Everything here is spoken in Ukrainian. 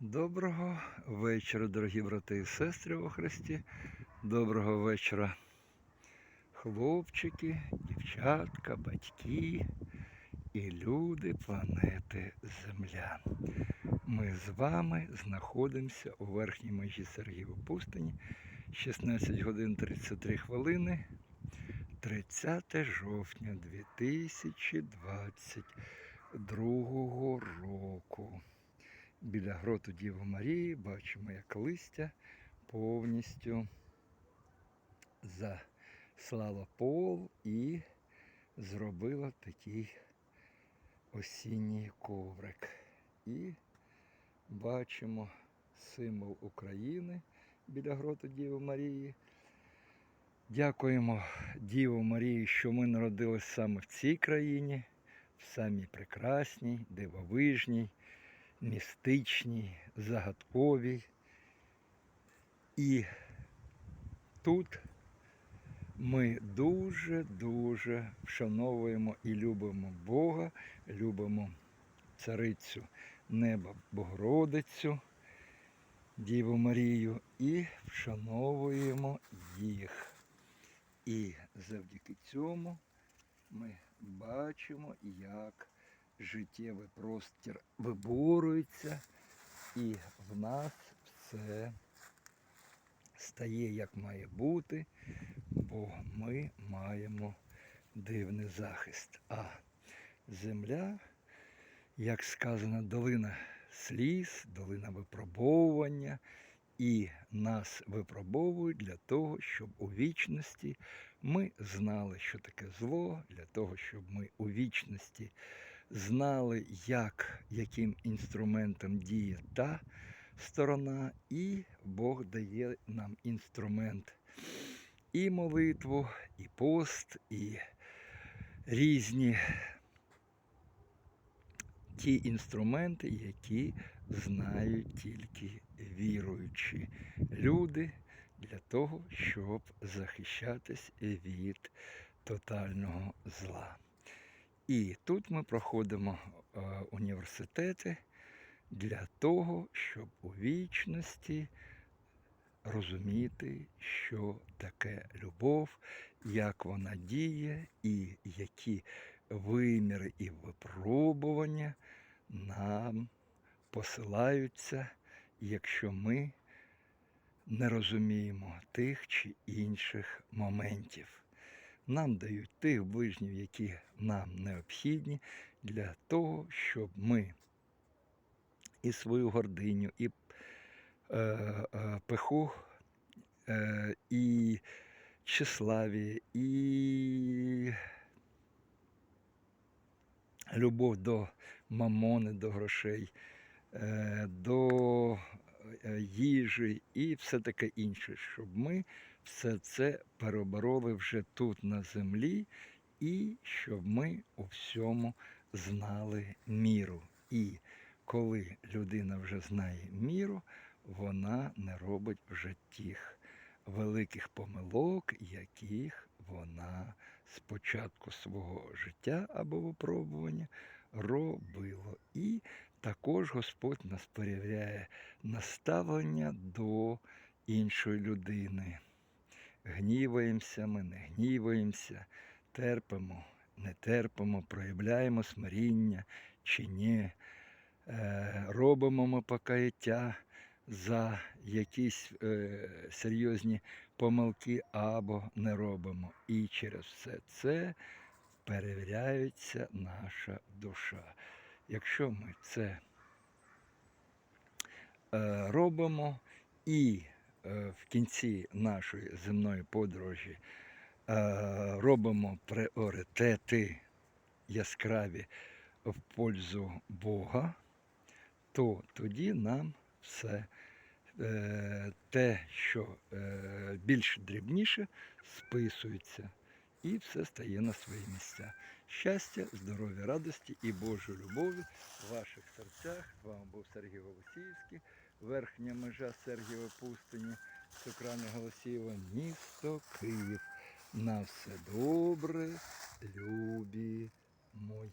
Доброго вечора, дорогі брати і сестри у Христі. Доброго вечора, хлопчики, дівчатка, батьки і люди планети Земля. Ми з вами знаходимося у верхній межі Сергієво пустині. 16 годин 33 хвилини. 30 жовтня 2022 року. Біля гроту Діви Марії бачимо, як листя повністю заслала пол і зробила такий осінній коврик. І бачимо символ України біля гроту Діви Марії. Дякуємо Діву Марії, що ми народились саме в цій країні, в самій прекрасній, дивовижній, містичній, загадковій. І тут ми дуже-дуже вшановуємо і любимо Бога, любимо царицю неба Богородицю, Діву Марію і вшановуємо їх. І завдяки цьому ми бачимо, як життєвий простір виборюється, і в нас все стає як має бути, бо ми маємо дивний захист. А земля, як сказано, долина сліз, долина випробовування, і нас випробовують для того, щоб у вічності ми знали, що таке зло, для того, щоб ми у вічності знали, як, яким інструментом діє та сторона, і Бог дає нам інструмент і молитву, і пост, і різні ті інструменти, які знають тільки віруючі люди для того, щоб захищатись від тотального зла. І тут ми проходимо е, університети для того, щоб у вічності розуміти, що таке любов, як вона діє, і які виміри і випробування нам посилаються, якщо ми не розуміємо тих чи інших моментів. Нам дають тих ближніх, які нам необхідні для того, щоб ми і свою гординю, і е, е, пиху, е, і тщеславі, і любов до мамони, до грошей, е, до е, їжі і все таке інше, щоб ми все це перебороли вже тут на землі, і щоб ми у всьому знали міру. І коли людина вже знає міру, вона не робить вже тих великих помилок, яких вона з початку свого життя або випробування робила. І також Господь нас перевіряє наставлення до іншої людини. Гніваємося, ми не гніваємося, терпимо, не терпимо, проявляємо смиріння чи ні. Е, робимо ми покаяття за якісь е, серйозні помилки або не робимо. І через все це перевіряється наша душа. Якщо ми це е, робимо і в кінці нашої земної подорожі е, робимо пріоритети яскраві в пользу Бога, то тоді нам все е, те, що е, більш дрібніше, списується і все стає на свої місця. Щастя, здоров'я, радості і Божої любові в ваших серцях. З вами був Сергій Голосіївський, верхня межа Сергієва пустині, Сокрани Голосієва, місто Київ. На все добре, любі мої.